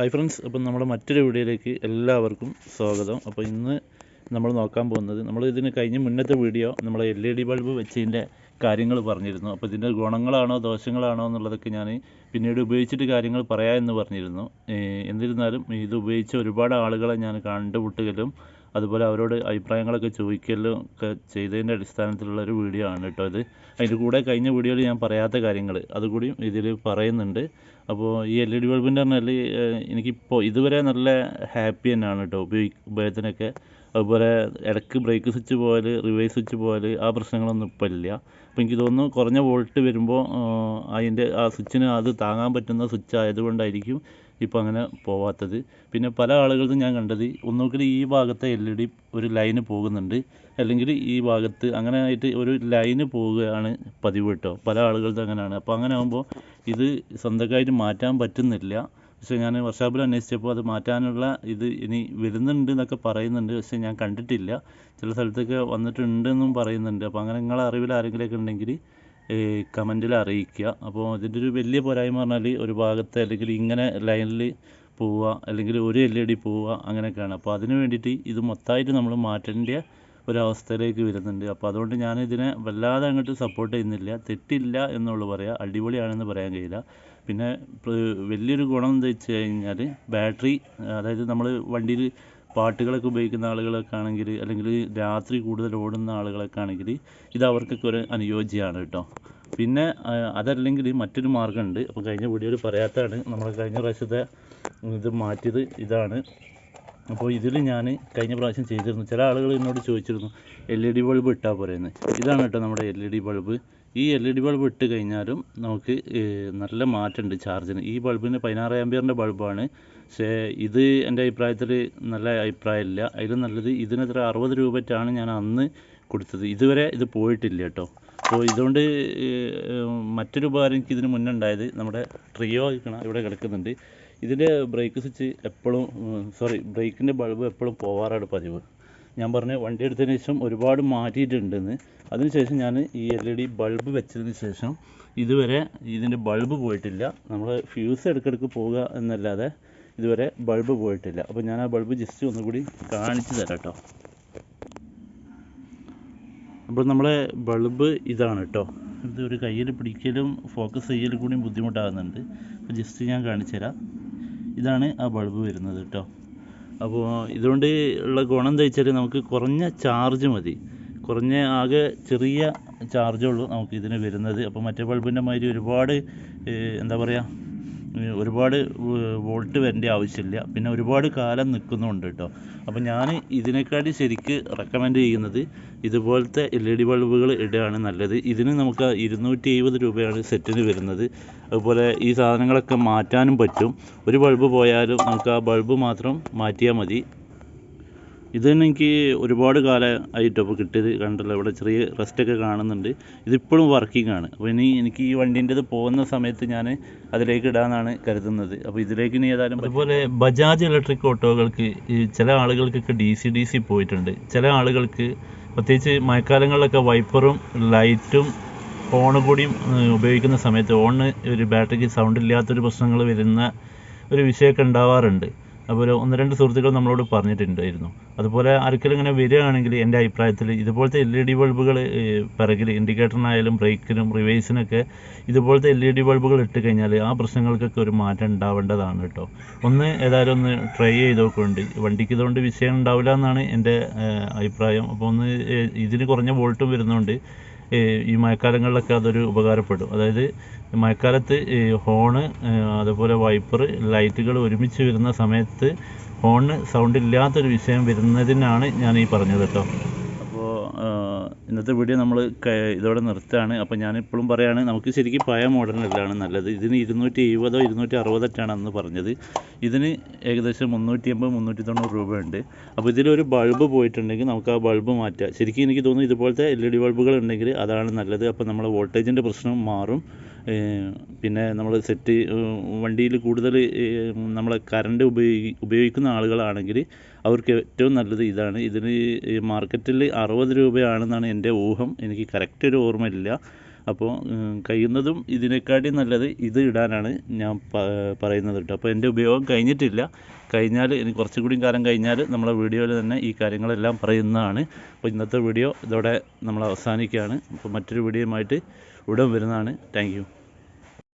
Hi friends അപ്പം നമ്മുടെ മറ്റൊരു വീഡിയോയിലേക്ക് എല്ലാവർക്കും സ്വാഗതം. അപ്പോൾ ഇന്ന് നമ്മൾ നോക്കാൻ പോകുന്നത് നമ്മൾ ഇതിന് കഴിഞ്ഞ മുന്നത്തെ വീഡിയോ നമ്മൾ എൽ ഇ ഡി ബൾബ് വെച്ചതിന്റെ കാര്യങ്ങൾ പറഞ്ഞിരുന്നു. അപ്പോൾ ഇതിന്റെ ഗുണങ്ങളാണോ ദോഷങ്ങളാണോ എന്നുള്ളതൊക്കെ ഞാൻ പിന്നീട് ഉപയോഗിച്ചിട്ട് കാര്യങ്ങൾ പറയാമെന്ന് പറഞ്ഞിരുന്നു. എന്നിരുന്നാലും ഇത് ഉപയോഗിച്ച ഒരുപാട് ആളുകളെ ഞാൻ കണ്ടുമുട്ടുകയും അതുപോലെ അവരോട് അഭിപ്രായങ്ങളൊക്കെ ചോദിക്കലും ഒക്കെ ചെയ്തതിന്റെ അടിസ്ഥാനത്തിലുള്ള ഒരു വീഡിയോ ആണ് കേട്ടോ ഇത്. അതിന്റെ കൂടെ കഴിഞ്ഞ വീഡിയോയിൽ ഞാൻ പറയാത്ത കാര്യങ്ങൾ അതുകൂടിയും ഇതിൽ പറയുന്നുണ്ട്. അപ്പോൾ ഈ എൽ ഇ ഡി ബൾബിന്റെ പറഞ്ഞാൽ എനിക്കിപ്പോൾ ഇതുവരെ നല്ല ഹാപ്പി തന്നെയാണ് കേട്ടോ ഉപയോഗി ഉപയോഗത്തിനൊക്കെ. അതുപോലെ ഇടയ്ക്ക് ബ്രേക്ക് സ്വിച്ച് പോയാൽ റിവേഴ്സ് സ്വിച്ച് പോയാൽ ആ പ്രശ്നങ്ങളൊന്നും ഇപ്പോൾ ഇല്ല. അപ്പോൾ എനിക്ക് തോന്നുന്നു കുറഞ്ഞ വോൾട്ട് വരുമ്പോൾ അതിന്റെ ആ സ്വിച്ചിന് അത് താങ്ങാൻ പറ്റുന്ന സ്വിച്ച് ആയതുകൊണ്ടായിരിക്കും ഇപ്പോൾ അങ്ങനെ പോവാത്തത്. പിന്നെ പല ആളുകളും ഞാൻ കണ്ടത് ഒന്നുകിൽ ഈ ഭാഗത്തെ എൽ ഇ ഡി ഒരു ലൈന് പോകുന്നുണ്ട് അല്ലെങ്കിൽ ഈ ഭാഗത്ത് അങ്ങനെ ആയിട്ട് ഒരു ലൈന് പോവുകയാണ് പതിവ് കേട്ടോ പല ആളുകളും അങ്ങനെയാണ്. അപ്പോൾ അങ്ങനെ ആകുമ്പോൾ ഇത് സ്വന്തമായിട്ട് മാറ്റാൻ പറ്റുന്നില്ല. പക്ഷേ ഞാൻ വർഷാപ്പിൽ അന്വേഷിച്ചപ്പോൾ അത് മാറ്റാനുള്ള ഇത് ഇനി വരുന്നുണ്ട് എന്നൊക്കെ പറയുന്നുണ്ട്. പക്ഷേ ഞാൻ കണ്ടിട്ടില്ല. ചില സ്ഥലത്തൊക്കെ വന്നിട്ടുണ്ടെന്നും പറയുന്നുണ്ട്. അപ്പോൾ അങ്ങനെ നിങ്ങളെ അറിവിൽ ആരെങ്കിലുമൊക്കെ ഉണ്ടെങ്കിൽ കമന്റിൽ അറിയിക്കുക. അപ്പോൾ ഇതിന്റെ ഒരു വലിയ പോരായ്മ പറഞ്ഞാൽ ഒരു ഭാഗത്ത് അല്ലെങ്കിൽ ഇങ്ങനെ ലൈനിൽ പോവുക അല്ലെങ്കിൽ ഒരു എൽ ഇ ഡി പോവുക അങ്ങനെയൊക്കെയാണ്. അപ്പോൾ അതിന് വേണ്ടിയിട്ട് ഇത് മൊത്തമായിട്ട് നമ്മൾ മാറ്റേണ്ട ഒരവസ്ഥയിലേക്ക് വരുന്നുണ്ട്. അപ്പോൾ അതുകൊണ്ട് ഞാൻ ഇതിനെ വല്ലാതെ അങ്ങോട്ട് സപ്പോർട്ട് ചെയ്യുന്നില്ല. തെറ്റില്ല എന്നുള്ളൂ പറയാം. അടിപൊളിയാണെന്ന് പറയാൻ കഴിയില്ല. പിന്നെ വലിയൊരു ഗുണം എന്താ വെച്ച് കഴിഞ്ഞാൽ ബാറ്ററി അതായത് നമ്മൾ വണ്ടിയിൽ പാട്ടുകളൊക്കെ ഉപയോഗിക്കുന്ന ആളുകളൊക്കെ ആണെങ്കിൽ അല്ലെങ്കിൽ രാത്രി കൂടുതൽ ഓടുന്ന ആളുകളൊക്കെ ആണെങ്കിൽ ഇത് അവർക്കൊക്കെ ഒരു അനുയോജ്യമാണ് കേട്ടോ. പിന്നെ അതല്ലെങ്കിൽ മറ്റൊരു മാർഗമുണ്ട്. അപ്പോൾ കഴിഞ്ഞ വീഡിയോയിൽ പറയാത്തതാണ്. നമ്മൾ കഴിഞ്ഞ പ്രാവശ്യത്തെ ഇത് മാറ്റിയത് ഇതാണ്. അപ്പോൾ ഇതിൽ ഞാൻ കഴിഞ്ഞ പ്രാവശ്യം ചെയ്തിരുന്നു. ചില ആളുകൾ എന്നോട് ചോദിച്ചിരുന്നു എൽ ഇ ഡി ബൾബ് ഇട്ടാൽ പോരെയെന്ന് ഇതാണ് കേട്ടോ നമ്മുടെ എൽ ഇ ഡി ബൾബ്. ഈ എൽ ഇ ഡി ബൾബ് ഇട്ട് കഴിഞ്ഞാലും നമുക്ക് നല്ല മാറ്റമുണ്ട് ചാർജിന്. ഈ ബൾബിന് പതിനാറ് ആമ്പിയറിന്റെ ബൾബാണ്. പക്ഷേ ഇത് എന്റെ അഭിപ്രായത്തിൽ നല്ല അഭിപ്രായമില്ല. അതിലും നല്ലത് ഇതിനെത്ര അറുപത് രൂപയ്ക്കാണ് ഞാൻ അന്ന് കൊടുത്തത്. ഇതുവരെ ഇത് പോയിട്ടില്ല കേട്ടോ. അപ്പോൾ ഇതുകൊണ്ട് മറ്റൊരു ഉപകാരം എനിക്ക് ഇതിന് മുന്നേ ഉണ്ടായത് നമ്മുടെ ട്രിയോ ഇക്കണ ഇവിടെ കിടക്കുന്നുണ്ട്. ഇതിന്റെ ബ്രേക്ക് സ്വിച്ച് എപ്പോഴും സോറി ബ്രേക്കിന്റെ ബൾബ് എപ്പോഴും പോവാറാണ് പതിവ്. ഞാൻ പറഞ്ഞ വണ്ടി എടുത്തതിന് ശേഷം ഒരുപാട് മാറ്റിയിട്ടുണ്ടെന്ന്. അതിനുശേഷം ഞാൻ ഈ എൽ ഇ ഡി ബൾബ് വെച്ചതിന് ശേഷം ഇതുവരെ ഇതിന്റെ ബൾബ് പോയിട്ടില്ല. നമ്മൾ ഫ്യൂസ് ഇടയ്ക്കിടയ്ക്ക് പോവുക എന്നല്ലാതെ ഇതുവരെ ബൾബ് പോയിട്ടില്ല. അപ്പോൾ ഞാൻ ആ ബൾബ് ജസ്റ്റ് ഒന്നുകൂടി കാണിച്ചു തരാം കേട്ടോ. അപ്പോൾ നമ്മളെ ബൾബ് ഇതാണ് കേട്ടോ. ഇത് ഒരു കയ്യിൽ പിടിക്കലും ഫോക്കസ് ചെയ്യലും കൂടി ബുദ്ധിമുട്ടാകുന്നുണ്ട്. അപ്പോൾ ജസ്റ്റ് ഞാൻ കാണിച്ചു തരാം. ഇതാണ് ആ ബൾബ് വരുന്നത് കേട്ടോ. അപ്പോൾ ഇതുകൊണ്ട് ഉള്ള ഗുണം എന്താ വെച്ചാൽ നമുക്ക് കുറഞ്ഞ ചാർജ് മതി. കുറഞ്ഞ ആകെ ചെറിയ ചാർജേ ഉള്ളൂ നമുക്ക് ഇതിന് വരുന്നത്. അപ്പോൾ മറ്റേ ബൾബിന്റെ മാതിരി ഒരുപാട് എന്താ പറയുക ഒരുപാട് വോൾട്ട് വരേണ്ട ആവശ്യമില്ല. പിന്നെ ഒരുപാട് കാലം നിൽക്കുന്നുണ്ട് കേട്ടോ. അപ്പോൾ ഞാൻ ഇതിനെക്കാട്ടി ശരിക്ക് റെക്കമെൻഡ് ചെയ്യുന്നത് ഇതുപോലത്തെ എൽ ഇ ഡി ബൾബുകൾ ഇടുകയാണ് നല്ലത്. ഇതിന് നമുക്ക് ഇരുന്നൂറ്റി എഴുപത് രൂപയാണ് സെറ്റിന് വരുന്നത്. അതുപോലെ ഈ സാധനങ്ങളൊക്കെ മാറ്റാനും പറ്റും. ഒരു ബൾബ് പോയാലും നമുക്ക് ആ ബൾബ് മാത്രം മാറ്റിയാൽ മതി. ഇത് തന്നെ എനിക്ക് ഒരുപാട് കാലം ആയിട്ട് അപ്പോൾ കിട്ടിയത് കണ്ടല്ലോ. ഇവിടെ ചെറിയ റെസ്റ്റൊക്കെ കാണുന്നുണ്ട്. ഇതിപ്പോഴും വർക്കിംഗ് ആണ്. അപ്പോൾ ഇനി എനിക്ക് ഈ വണ്ടീന്റെത് പോകുന്ന സമയത്ത് ഞാൻ അതിലേക്ക് ഇടാമെന്നാണ് കരുതുന്നത്. അപ്പോൾ ഇതിലേക്ക് ഇനി ഏതായാലും അതുപോലെ ബജാജ് ഇലക്ട്രിക് ഓട്ടോകൾക്ക് ചില ആളുകൾക്കൊക്കെ ഡി സി ഡി സി പോയിട്ടുണ്ട്. ചില ആളുകൾക്ക് പ്രത്യേകിച്ച് മഴക്കാലങ്ങളിലൊക്കെ വൈപ്പറും ലൈറ്റും ഹോൺ കൂടിയും ഉപയോഗിക്കുന്ന സമയത്ത് ഹോണിന് ഒരു ബാറ്ററിക്ക് സൗണ്ട് ഇല്ലാത്തൊരു പ്രശ്നങ്ങൾ വരുന്ന ഒരു വിഷയമൊക്കെ ഉണ്ടാവാറുണ്ട്. അതുപോലെ ഒന്ന് രണ്ട് സുഹൃത്തുക്കൾ നമ്മളോട് പറഞ്ഞിട്ടുണ്ടായിരുന്നു. അതുപോലെ ആർക്കെങ്കിലും ഇങ്ങനെ വരികയാണെങ്കിൽ എന്റെ അഭിപ്രായത്തിൽ ഇതുപോലത്തെ എൽ ഇ ഡി ബൾബുകൾ പിറകിൽ ഇൻഡിക്കേറ്ററിനായാലും ബ്രേക്കിനും റിവേഴ്സിനൊക്കെ ഇതുപോലത്തെ എൽ ഇ ഡി ബൾബുകൾ ഇട്ട് കഴിഞ്ഞാൽ ആ പ്രശ്നങ്ങൾക്കൊക്കെ ഒരു മാറ്റം ഉണ്ടാവേണ്ടതാണ് കേട്ടോ. ഒന്ന് ഏതായാലും ഒന്ന് ട്രൈ ചെയ്ത് നോക്കുന്നുണ്ട് വണ്ടിക്ക് ഇതുകൊണ്ട് വിഷയം ഉണ്ടാവില്ല എന്നാണ് എന്റെ അഭിപ്രായം. അപ്പോൾ ഒന്ന് ഇതിന് കുറഞ്ഞ വോൾട്ടും വരുന്നുണ്ട്. ഈ മഴക്കാലങ്ങളിലൊക്കെ അതൊരു ഉപകാരപ്പെടും. അതായത് മഴക്കാലത്ത് ഹോണ് അതുപോലെ വൈപ്പർ ലൈറ്റുകൾ ഒരുമിച്ച് വരുന്ന സമയത്ത് ഹോണിന് സൗണ്ട് ഇല്ലാത്തൊരു വിഷയം വരുന്നതിനാണ് ഞാൻ ഈ പറഞ്ഞത് കേട്ടോ. ഇന്നത്തെ വീഡിയോ നമ്മൾ ഇതോടെ നിർത്തുകയാണ്. അപ്പോൾ ഞാൻ ഇപ്പോഴും പറയുകയാണ് നമുക്ക് ശരിക്കും പഴയ മോഡലിലാണ് നല്ലത്. ഇതിന് ഇരുന്നൂറ്റി എഴുപതോ ഇരുന്നൂറ്റി അറുപതൊക്കെയാണ് അന്ന് പറഞ്ഞത്. ഇതിന് ഏകദേശം മുന്നൂറ്റി അമ്പത് മുന്നൂറ്റി തൊണ്ണൂറ് രൂപയുണ്ട്. അപ്പോൾ ഇതിലൊരു ബൾബ് പോയിട്ടുണ്ടെങ്കിൽ നമുക്ക് ആ ബൾബ് മാറ്റാം. ശരിക്കും എനിക്ക് തോന്നുന്നു ഇതുപോലത്തെ എൽ ഇ ഡി ബൾബുകൾ ഉണ്ടെങ്കിൽ അതാണ് നല്ലത്. അപ്പോൾ നമ്മളെ വോൾട്ടേജിന്റെ പ്രശ്നം മാറും. പിന്നെ നമ്മൾ സെറ്റ് വണ്ടിയിൽ കൂടുതൽ നമ്മൾ കറണ്ട് ഉപയോഗി ഉപയോഗിക്കുന്ന ആളുകളാണെങ്കിൽ അവർക്ക് ഏറ്റവും നല്ലത് ഇതാണ്. ഇതിന് മാർക്കറ്റിൽ അറുപത് രൂപയാണെന്നാണ് എന്റെ ഊഹം. എനിക്ക് കറക്റ്റ് ഒരു ഓർമ്മയില്ല. അപ്പോൾ കഴിയുന്നതും ഇതിനെക്കാട്ടി നല്ലത് ഇത് ഇടാനാണ് ഞാൻ പറയുന്നത് കേട്ടോ. അപ്പോൾ എന്റെ ഉപയോഗം കഴിഞ്ഞിട്ടില്ല. കഴിഞ്ഞാൽ ഇനി കുറച്ചും കൂടി കാലം കഴിഞ്ഞാൽ നമ്മളെ വീഡിയോയിൽ തന്നെ ഈ കാര്യങ്ങളെല്ലാം പറയുന്നതാണ്. അപ്പോൾ ഇന്നത്തെ വീഡിയോ ഇതോടെ നമ്മൾ അവസാനിക്കുകയാണ് അപ്പോൾ മറ്റൊരു വീഡിയോയുമായിട്ട് ഉടൻ വരുന്നതാണ്. താങ്ക്